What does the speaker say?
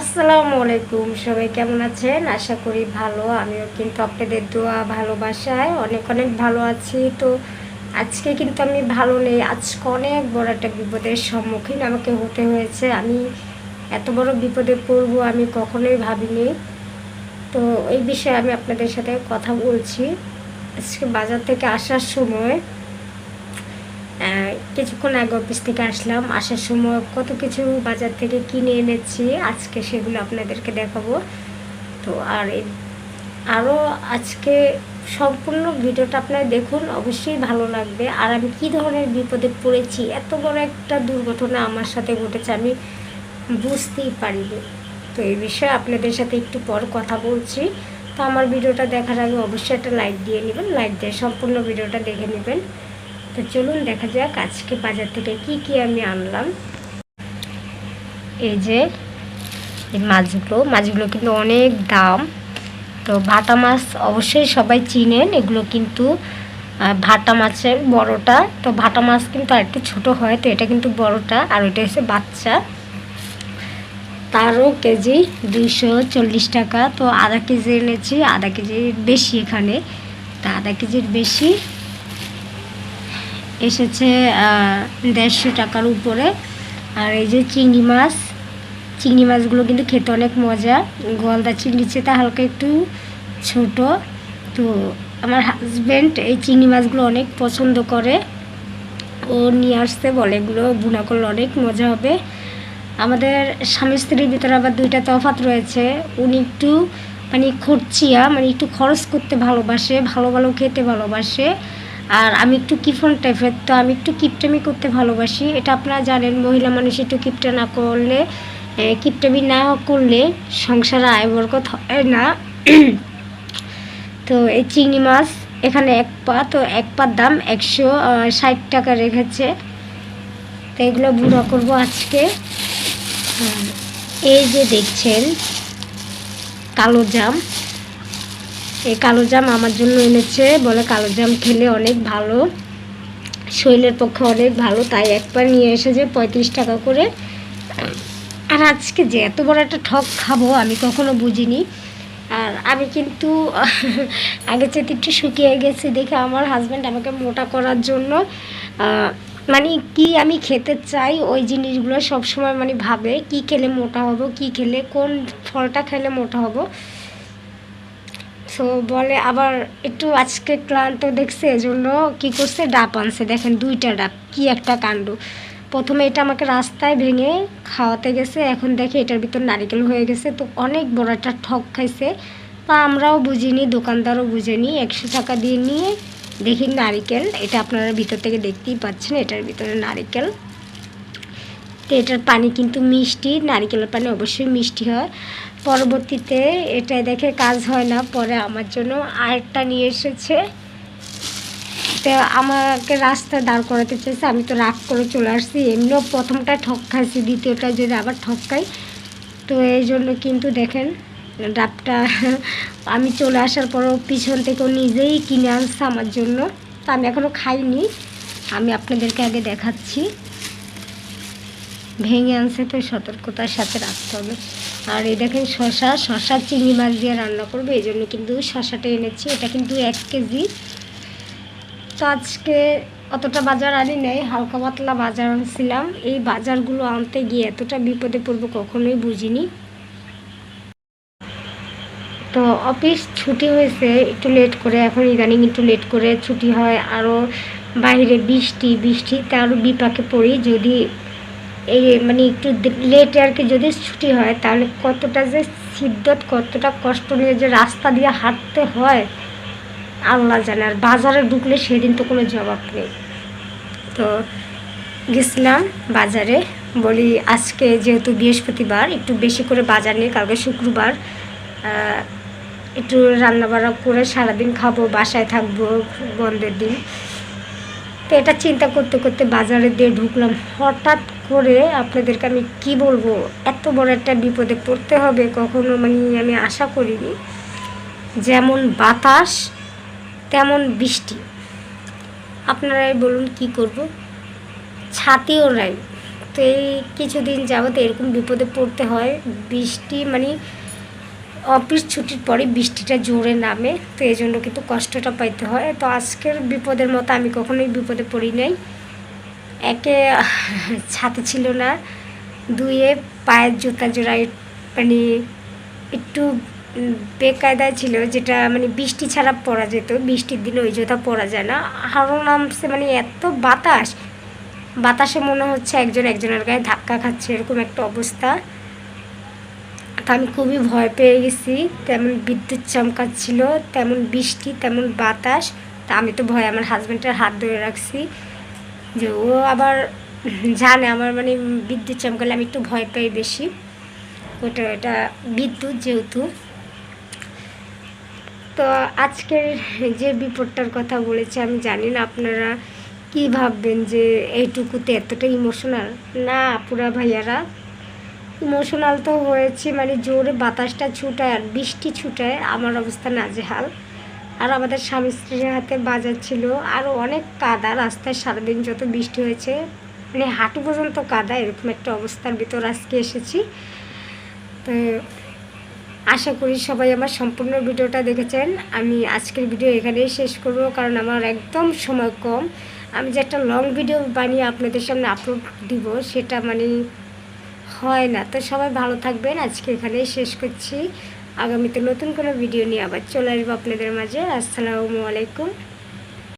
আসসালামু আলাইকুম, সবাই কেমন আছেন? আশা করি ভালো, আমিও কিন্তু আপনাদের দোয়া, ভালোবাসায় অনেক অনেক ভালো আছি। তো আজকে কিন্তু আমি ভালো নেই, আজকে অনেক বড় একটা বিপদের সম্মুখীন আমাকে হতে হয়েছে। আমি এত বড় বিপদে পড়ব আমি কখনোই ভাবিনি। তো এই বিষয়ে আমি আপনাদের সাথে কথা বলছি। আজকে বাজার থেকে আসার সময় কিছুক্ষণ আগে অফিস থেকে আসলাম। আসার সময় কত কিছু বাজার থেকে কিনে এনেছি। আজকে সেগুলো আপনাদেরকে দেখাবো। তো আর আরও আজকে সম্পূর্ণ ভিডিওটা আপনারা দেখুন, অবশ্যই ভালো লাগবে। আর আমি কী ধরনের বিপদে পড়েছি, এত বড় একটা দুর্ঘটনা আমার সাথে ঘটেছে, আমি বুঝতেই পারিনি। তো এই বিষয়ে আপনাদের সাথে একটু পর কথা বলছি। তো আমার ভিডিওটা দেখার আগে অবশ্যই একটা লাইক দিয়ে নেবেন। লাইক দিয়ে সম্পূর্ণ ভিডিওটা দেখে নেবেন। তো চলুন দেখা যাক আজকে বাজার থেকে কি কি আমি আনলাম। এই যে, এই মাছগুলো মাছগুলো কিন্তু অনেক দাম। তো ভাটা মাছ অবশ্যই সবাই চিনেন, এগুলো কিন্তু ভাটা মাছের বড়টা। তো ভাটা মাছ কিন্তু আরেকটু ছোট হয়, তো এটা কিন্তু বড়টা, আর ওইটা হচ্ছে বাচ্চা। তারও কেজি দুইশো চল্লিশ টাকা। তো আধা কেজি এনেছি, আধা কেজির বেশি এখানে। তা আধা কেজির বেশি। এসেছে দেড়শো টাকার উপরে। আর এই যে চিংড়ি মাছ, চিংড়ি মাছগুলো কিন্তু খেতে অনেক মজা। গলদা চেয়ে তা হালকা একটু ছোট। তো আমার হাজব্যান্ড এই চিংড়ি মাছগুলো অনেক পছন্দ করে। ও নিয়ে আসতে বলে, এগুলো বুনা করলে অনেক মজা হবে। আমাদের স্বামী স্ত্রীর ভিতরে আবার দুইটা তফাৎ রয়েছে। উনি একটু মানে খরচিয়া মানে একটু খরচ করতে ভালোবাসে, ভালো ভালো খেতে ভালোবাসে। আর আমি একটু কিফন টাইপের, তো আমি একটু কিপটামি করতে ভালোবাসি। এটা আপনারা জানেন, মহিলা মানুষ একটু কিপটা না করলে কিপটামি না করলে সংসারে আয় বরকত হয় না। তো এই চিংড়ি মাছ, এখানে এক পা, তো এক পার দাম একশো ষাট টাকা রেখেছে। তো এগুলো বুড়ো করব আজকে। এই যে দেখছেন, কালো জাম। এই কালো জাম আমার জন্য এনেছে। বলে কালো জাম খেলে অনেক ভালো। শরীরের পক্ষে অনেক ভালো। তাই একবার নিয়ে এসেছে পঁয়ত্রিশ টাকা করে। আর আজকে যে এত বড় একটা ঠক খাব আমি কখনো বুঝিনি। আর আমি কিন্তু আগে চেয়ে একটু শুকিয়ে গেছি দেখে আমার হাজব্যান্ড আমাকে মোটা করার জন্য মানে কি আমি খেতে চাই ওই জিনিসগুলো সবসময় মানে ভাবে। কি খেলে মোটা হব, কি খেলে, কোন ফলটা খেলে মোটা হব। সো বলে আবার একটু আজকে ক্লান্ত দেখছে, এজন্য কি করছে? ডাব আনছে। দেখেন দুইটা ডাব, কি একটা কাণ্ড। প্রথমে এটা আমাকে রাস্তায় ভেঙে খাওয়াতে গেছে, এখন দেখে এটার ভিতর নারিকেল হয়ে গেছে। তো অনেক বড় একটা ঠক খাইছে। তা আমরাও বুঝিনি, দোকানদারও বুঝেনি। একশো টাকা দিয়ে নিয়ে দেখি নারিকেল, এটা আপনারা ভিতর থেকে দেখতেই পাচ্ছেন, এটার ভিতরে নারিকেল। তো এটার পানি কিন্তু মিষ্টি, নারিকেলের পানি অবশ্যই মিষ্টি হয়। পরবর্তীতে এটা দেখে কাজ হয় না, পরে আমার জন্য আরেকটা নিয়ে এসেছে। তো আমাকে রাস্তা দাঁড় করাতে চেয়েছে আমি তো রাগ করে চলে আসছি। এমনিও প্রথমটা ঠক খাইছি দ্বিতীয়টা যদি আবার ঠক খাই তো এই জন্য কিন্তু দেখেন ডাবটা আমি চলে আসার পরও পিছন থেকেও নিজেই কিনে আনছে আমার জন্য। তো আমি এখনও খাইনি, আমি আপনাদেরকে আগে দেখাচ্ছি। ভেঙে আনছে, তো সতর্কতার সাথে রাখতে হবে। আর এই দেখেন শশা শশা চিংড়ি মাছ দিয়ে রান্না করবে, এই জন্য কিন্তু শশাটা এনেছি। এটা কিন্তু এক কেজি। তো আজকে অতটা বাজার আনি নেই, হালকা পাতলা বাজার আনছিলাম। এই বাজারগুলো আনতে গিয়ে এতটা বিপদে পড়ব, কখনোই বুঝিনি। তো অফিস ছুটি হয়েছে, একটু লেট করে, এখন ইদানিং একটু লেট করে ছুটি হয়। আরও বাইরে বৃষ্টি, বৃষ্টিতে আরও বিপাকে পড়ি, যদি এই মানে একটু লেটে আর কি যদি ছুটি হয়, তাহলে কতটা যে সিদ্ধত কতটা কষ্ট নিয়ে যে রাস্তা দিয়ে হাঁটতে হয়, আল্লাহ জানে। আর বাজারে ঢুকলে সেদিন তো কোনো জবাব নেই। তো গেছিলাম বাজারে, বলি আজকে যেহেতু বৃহস্পতিবার, একটু বেশি করে বাজার নিয়ে কালকে শুক্রবার একটু রান্নাবান্না করে সারাদিন খাব, বাসায় থাকব বন্ধের দিন। এটা চিন্তা করতে করতে বাজারে দিয়ে ঢুকলাম। হঠাৎ করে আপনাদেরকে আমি কি বলব? এত বড় একটা বিপদে পড়তে হবে, কখনো মানে আমি আশা করিনি। যেমন বাতাস, তেমন বৃষ্টি। আপনারাই বলুন কি করব? ছাতিও নাই। তো এই কিছুদিন যাবত এরকম বিপদে পড়তে হয়। বৃষ্টি মানে অফিস ছুটির পরে বৃষ্টিটা জোরে নামে, তো এই জন্য কিন্তু কষ্টটা পাইতে হয়। তো আজকের বিপদের মতো আমি কখনোই বিপদে পড়ি নাই। একে ছাতে ছিল না দুয়ে পায়ের জুতা জোড়ায় মানে একটু বেকায়দায় ছিল, যেটা মানে বৃষ্টি ছাড়া পরা যেত, বৃষ্টির দিনে ওই জুতা পরা যায় না। হারো নামছে মানে এত বাতাস, বাতাসে মনে হচ্ছে একজন একজনের গায়ে ধাক্কা খাচ্ছে, এরকম একটা অবস্থা। তো আমি খুবই ভয় পেয়ে গেছি। তেমন বিদ্যুৎ চমকাচ্ছিল, তেমন বৃষ্টি, তেমন বাতাস। তা আমি তো ভয় আমার হাজব্যান্ডের হাত ধরে রাখছি। যে ও আবার জানে আমার মানে বিদ্যুৎ চমকালে আমি একটু ভয় পাই বেশি। ওটা এটা বিদ্যুৎ যেহেতু। তো আজকের যে বিপদটার কথা বলেছে, আমি জানি না আপনারা কি ভাববেন যে এইটুকুতে এতটা ইমোশনাল না, পুরা ভাইয়ারা। ইমোশনাল তো হয়েছে মানে জোরে বাতাসটা ছুটায় আর বৃষ্টি ছুটায় আমার অবস্থা নাজেহাল। আর আমাদের স্বামী স্ত্রীর হাতে বাজার ছিল আরও অনেক কাদা, রাস্তায় সারাদিন যত বৃষ্টি হয়েছে মানে হাঁটু পর্যন্ত কাদা, এরকম একটা অবস্থার ভিতর আজকে এসেছি। তো আশা করি সবাই আমার সম্পূর্ণ ভিডিওটা দেখেছেন। আমি আজকের ভিডিও এখানেই শেষ করব, কারণ আমার একদম সময় কম। আমি যে একটা লং ভিডিও বানিয়ে আপনাদের সামনে আপলোড দিব, সেটা মানে হয় না। তো সবাই ভালো থাকবেন। আজকে এখানেই শেষ করছি। আগামীতে নতুন কোনো ভিডিও নিয়ে আবার চলে আসব আপনাদের মাঝে। আসসালামু আলাইকুম।